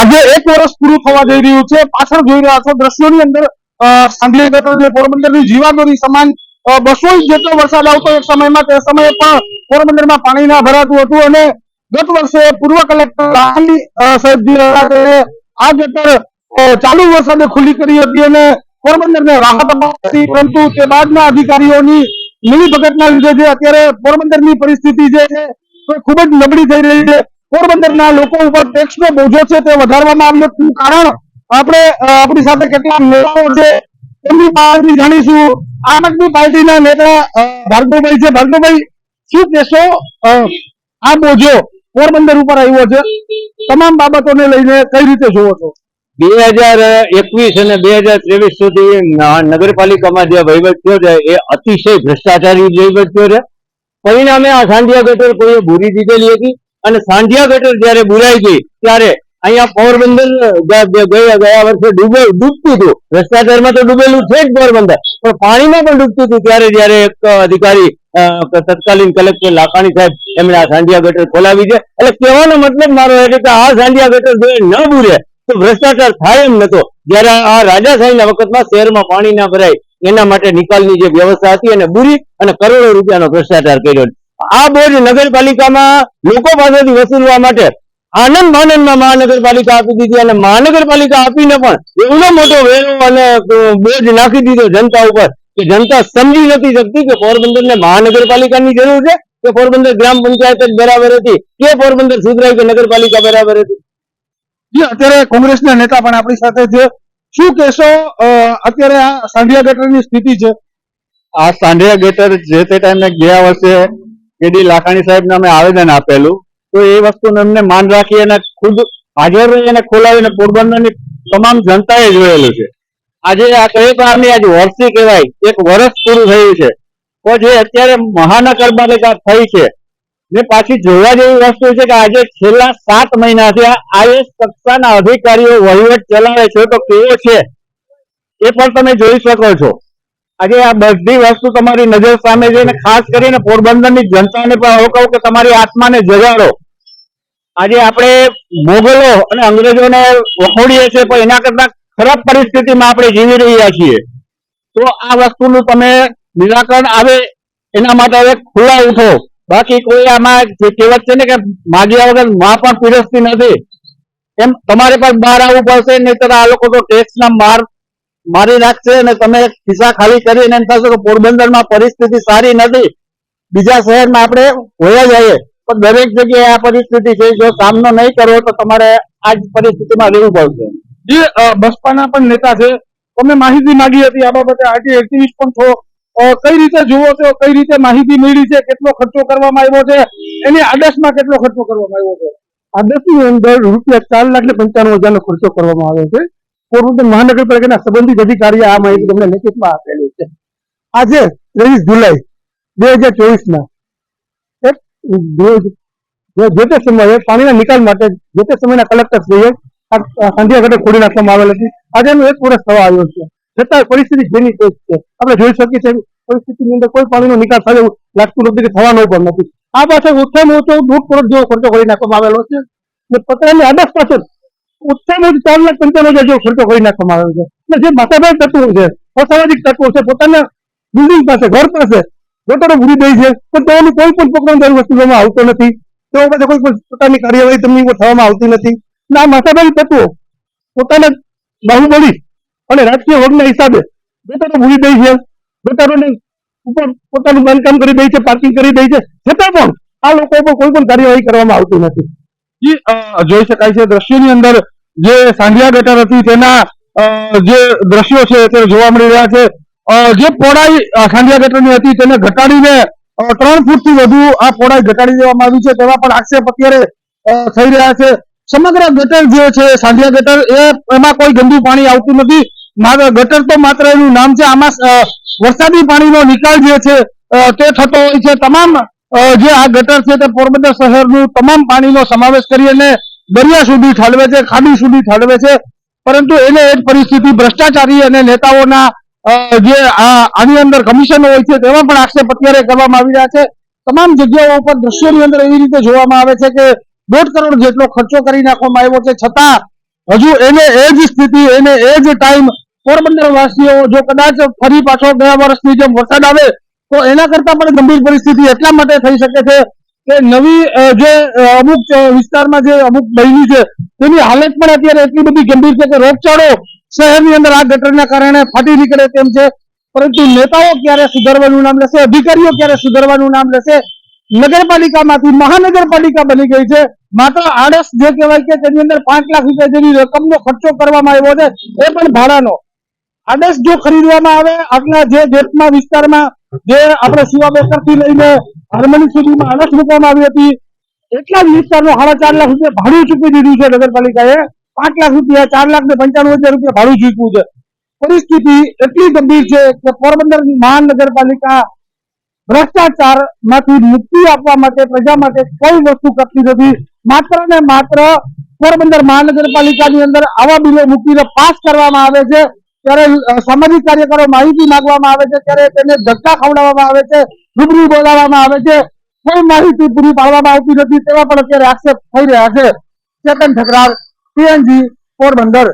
આજે એક વર્ષ પૂરું થવા જઈ રહ્યું છે. પાછળ જોઈ રહ્યા છો દ્રશ્યોની અંદર સાંગલી પોરબંદરની જીવાદોરી સમાન બસો જેટલો વરસાદ આવતો એક સમયમાં, તે સમયે પણ પોરબંદરમાં પાણી ના ભરાતું હતું અને ગત વર્ષે પૂર્વ કલેક્ટર લાહણી સાહેબ જે હતા તેણે આ ગટર ચાલુ વરસાદે ખુલ્લી કરી હતી અને પોરબંદરને રાહત અપાવી પરંતુ તે બાદના અધિકારીઓની મિલીભગતના લીધે જે અત્યારે પોરબંદરની પરિસ્થિતિ જે છે, તો ખૂબ જ નબળી થઈ રહી છે. પોરબંદરના લોકો ઉપર ટેક્સનો બોજો છે તે વધારવામાં આવ્યો તેનું કારણ આપણે આપણી સાથે કેટલાક નેતાઓ છે એમની પાસેથી જાણીશું. આમ આદમી પાર્ટીના નેતા ભાર્ગવભાઈ છે. ભાર્ગવભાઈ, શું કહેશો? આ બોજો પોરબંદર ઉપર આવ્યો છે. તમામ બાબતોને લઈને કઈ રીતે જોવો છો? બે હજાર એકવીસ અને બે હજાર ત્રેવીસ સુધી નગરપાલિકામાં જે વહીવટ થયો છે, એ અતિશય ભ્રષ્ટાચારી વહીવટ થયો છે. પરિણામે આ સાંધિયા ગટર કોઈએ ભૂરી દીધેલી હતી? અને સાંઢિયા ગટર જયારે બુરાઈ ગઈ, ત્યારે અહીંયા પોરબંદર ગયા, ગયા- વર્ષે ડૂબે, ડૂબતું હતું. ભ્રષ્ટાચારમાં તો ડૂબેલું છે જ પોરબંદર. પણ પાણીમાં પણ ડૂબતું હતું ત્યારે જયારે એક અધિકારી તત્કાલીન કલેક્ટર લાખાણી સાહેબ એમણે આ સાંઢિયા ગટર ખોલાવી છે. એટલે કહેવાનો મતલબ મારો એ કે આ સાંઢિયા ગટર જો ન બુરે તો ભ્રષ્ટાચાર થાય એમ નતો જ્યારે આ રાજાશાહીના વખતમાં શહેરમાં પાણી ના ભરાય, એના માટે નિકાલની જે વ્યવસ્થા હતી, એને બુરી અને કરોડો રૂપિયાનો ભ્રષ્ટાચાર કર્યો. આ બોજ નગરપાલિકામાં લોકો પાસેથી વસૂલવા માટે આનંદ આનંદમાં મહાનગરપાલિકા આપી દીધી અને મહાનગરપાલિકા આપીને પણ એવડો મોટો વેરો અને બોજ નાખી દીધો જનતા ઉપર કે જનતા સમજી નથી શકતી કે પોરબંદરને મહાનગરપાલિકાની જરૂર છે કે પોરબંદર ગ્રામ પંચાયત જ બરાબર હતી કે પોરબંદર સુધરાય કે નગરપાલિકા બરાબર હતી? અત્યારે કોંગ્રેસના નેતા પણ આપણી સાથે છે. શું કહેશો અત્યારે આ સાંઢિયા ગટરની સ્થિતિ છે? આ સાંઢિયા ગેટર જે તે ટાઈમે ગયા વર્ષે કેડી લાખાણી સાહેબને અમે આવેદન આપેલું. તો એ વસ્તુને એમને માન રાખી અને ખુદ હાજર રહી અને ખોલાવીને પોરબંદરની તમામ જનતાએ જોયેલું છે. આજે આ કહીએ તો આની આજે વર્ષી કહેવાય. એક વર્ષ પૂરું થયું છે. તો જે અત્યારે મહાનગરપાલિકા થઈ છે, ને પાછી જોવા જેવી વસ્તુ છે કે આજે છેલ્લા સાત મહિનાથી આઈએસ કક્ષાના અધિકારીઓ વહીવટ ચલાવે છે તો કેવો છે? એ પણ તમે જોઈ શકો છો. આજે આ બધી વસ્તુ તમારી નજર સામે છે અને ખાસ કરીને પોરબંદરની જનતાને પણ હું કહું કે તમારી આત્માને જગાડો. આજે આપણે મોગલો અને અંગ્રેજોને વખોડીએ છીએ પણ એના કરતા ખરાબ પરિસ્થિતિમાં આપણે જીવી રહ્યા છીએ. તો આ વસ્તુનું તમે નિરાકરણ આવે એના માટે હવે ખુલ્લા ઉઠો. બાકી કોઈ આમાં જે કહેવત છે ને કે માગ્યા વગરમાં પણ પીરસતી નથી. એમ તમારે પણ બહાર આવવું પડશે, નહીતર આ લોકો તો ટેક્સના માર મારી નાખશે અને તમે ખિસ્સા ખાલી કરીને એમ થશે કે પોરબંદરમાં પરિસ્થિતિ સારી નથી. બીજા શહેરમાં આપણે હોયા જઈએ. પણ દરેક જગ્યાએ આ પરિસ્થિતિ છે. જો સામનો નહીં કરવો તો તમારે આ જ પરિસ્થિતિમાં રહેવું પડશે. જે બસપાના પણ નેતા છે તમે માહિતી માંગી હતી આ બાબતે આરટી એક્ટિવિસ્ટ પણ છો. કઈ રીતે જુઓ છો? કઈ રીતે માહિતી મળી છે? કેટલો ખર્ચો કરવામાં આવ્યો છે? એની આદેશમાં કેટલો ખર્ચો કરવામાં આવ્યો છે? આદેશની અંદર રૂપિયા ચાર લાખ ને પંચાણું હજારનો ખર્ચો કરવામાં આવ્યો છે. પોરબંદર મહાનગરપાલિકાના સંબંધિત અધિકારીએ આ માહિતી તમને લેખિતમાં આપેલી છે. આજે ત્રેવીસ જુલાઈ, બે હજાર ચોવીસના એક જે તે સમયે પાણીના નિકાલ માટે જે તે સમયના કલેક્ટર શ્રીએ આ ખોડી નાખવામાં આવેલ હતી. આજે એનું એક વર્ષ થવા આવ્યો છે. છતાં પરિસ્થિતિ જેની તે છે. આપણે જોઈ શકીએ છીએ પરિસ્થિતિની અંદર કોઈ પાણીનો નિકાલ થયો લાગતું નથી કે થવાનો પણ નથી. આ પાછળ ઓછામાં ઓછો દોઢ કરોડ જેવો ખર્ચો કરી નાખવામાં આવેલો છે. ને પતરાની આદર્શ પાછળ ઓછામાં ઓછું ચાર લાખ પંચાવન હજાર જેવો ખર્ચો કરી નાખવામાં આવ્યો છે. અને જે માથાભાઈ તત્વો છે, અસામાજિક તત્વો છે, પોતાના બિલ્ડિંગ પાસે, ઘર પાસે ગટરો ભૂલી દે છે, પણ તેઓનું કોઈ પણ પકડવાની વસ્તુમાં આવતો નથી. તેઓ પાસે કોઈ પણ પ્રકારની કાર્યવાહી તેમની ઉપર થવામાં આવતી નથી. અને આ માથાભાઈ તત્વો પોતાના બાહુબળી અને રાજકીય વર્ગના હિસાબે ગટરો ભૂલી દે છે. ગટરોને ઉપર પોતાનું બાંધકામ કરી દે છે, પાર્કિંગ કરી દે છે. છતાં પણ આ લોકો ઉપર કોઈ પણ કાર્યવાહી કરવામાં આવતી નથી. જી જોઈ શકાય છે. દ્રશ્યોની અંદર જે સાંઢિયા ગટર હતી, તેના જે દ્રશ્યો છે તે જોવા મળી રહ્યા છે. જે પહોળાઈ સાંધિયા ગટરની હતી, તેને ઘટાડીને ત્રણ ફૂટથી વધુ આ પહોળાઈ ઘટાડી દેવામાં આવી છે. તેવા પણ આક્ષેપ અત્યારે થઈ રહ્યા છે. સમગ્ર ગટર જે છે, સાંઢિયા ગટર, એ, એમાં કોઈ ગંદુ પાણી આવતું નથી. ગટર તો માત્ર એનું નામ છે. આમાં વરસાદી પાણીનો નિકાલ જે છે તે થતો હોય છે. તમામ જે આ ગટર છે તે પોરબંદર શહેરનું તમામ પાણીનો સમાવેશ કરી અને દરિયા સુધી ઠાલવે છે, ખાડી સુધી ઠાલવે છે. પરંતુ એને એ પરિસ્થિતિ ભ્રષ્ટાચારી અને નેતાઓના જે આની અંદર કમિશનો હોય છે તેમાં પણ આક્ષેપ અત્યારે કરવામાં આવી રહ્યા છે. તમામ જગ્યાઓ ઉપર દ્રશ્યોની અંદર એવી રીતે જોવામાં આવે છે કે દોઢ કરોડ જેટલો ખર્ચો કરી નાખવામાં આવ્યો છે. છતાં હજુ એને એ જ સ્થિતિ, એને એ જ ટાઈમ પોરબંદર વાસીઓ જો કદાચ ફરી પાછો ગયા વર્ષની જેમ વરસાદ આવે તો એના કરતા પણ ગંભીર પરિસ્થિતિ એટલા માટે થઈ શકે છે કે નવી જે અમુક વિસ્તારમાં જે અમુક બહેની છે, તેની હાલત પણ અત્યારે એટલી બધી ગંભીર છે કે રોગચાળો શહેરની અંદર આ ગટરના કારણે ફાટી નીકળે તેમ છે. પરંતુ નેતાઓ ક્યારે સુધારવાનું નામ લેશે, અધિકારીઓ ક્યારે સુધારવાનું નામ લેશે? નગરપાલિકામાંથી મહાનગરપાલિકા બની ગઈ છે. માત્ર આડસ જે કહેવાય કે તેની અંદર પાંચ લાખ રૂપિયા જેવી રકમનો ખર્ચો કરવામાં આવ્યો છે, એ પણ ભાડાનો. આડસ જો ખરીદવામાં આવે આગલા જે જેટના વિસ્તારમાં જે આપણે શિવા બેકરથી લઈને હાર્મોની સુધીમાં આડસ મૂકવામાં આવી હતી, એટલા જ વિસ્તારનું સાડા ચાર લાખ રૂપિયા ભાડું ચૂકવી દીધું છે નગરપાલિકાએ. પાંચ લાખ રૂપિયા, ચાર લાખ ને પંચાણું હજાર રૂપિયા ભાડું ચૂકવું છે. પરિસ્થિતિ એટલી ગંભીર છે કે પોરબંદર મહાનગરપાલિકા ભ્રષ્ટાચારમાંથી મુક્તિ આપવા માટે, પ્રજા માટે કોઈ વસ્તુ કરતી નથી. માત્ર ને માત્ર પોરબંદર મહાનગરપાલિકાની અંદર આવા બિલો મૂકીને પાસ કરવામાં આવે છે. ત્યારે સામાજિક કાર્યકરો માહિતી માંગવામાં આવે છે, ત્યારે તેને ધક્કા ખવડાવવામાં આવે છે, રૂબરૂ બોલાવવામાં આવે છે. કોઈ માહિતી પૂરી પાડવામાં આવતી નથી, તેવા પણ અત્યારે આક્ષેપ થઈ રહ્યા છે. ચેતન ઠકરાર, પીએનજી પોરબંદર.